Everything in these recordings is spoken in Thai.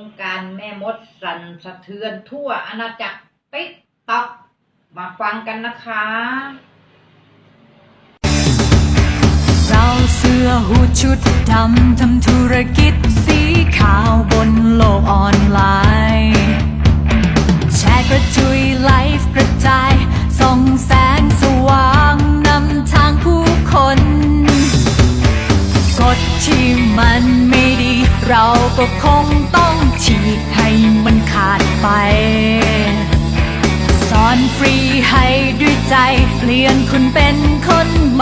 วงการแม่มดสั่นสะเทือนทั่วอาณาจักรติ๊กต็อกมาฟังกันนะคะ เราเสื้อหูชุดดำทำธุรกิจสีขาว ที่มันไม่ดี เราก็คงต้องฉีกให้มันขาดไป สอนฟรีให้ด้วยใจ เปลี่ยนคุณเป็นคนใหม่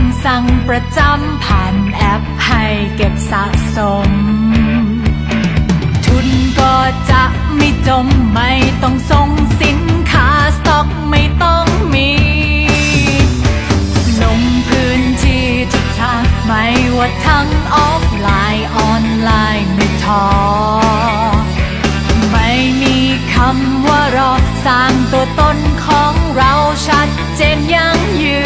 ำสั่งประจำผ่านแอปให้เก็บสะสม ทุนก็จะไม่จมไม่ต้องส่งสินค้าสต็อกไม่ต้องมี ลงพื้นที่ทุกทางไม่ว่าทั้งออฟไลน์ออนไลน์ไม่ท้อไม่มีคำว่ารอสร้างตัวตนของเราชัดเจนยั่งยืน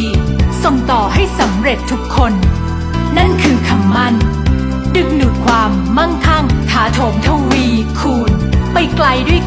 ีส่งต่อให้สำเร็จทุกคน นั่นคือคำมั่น ดึงดูดความมั่งคั่งถาโถมทวีคูณ ไปไกลด้วย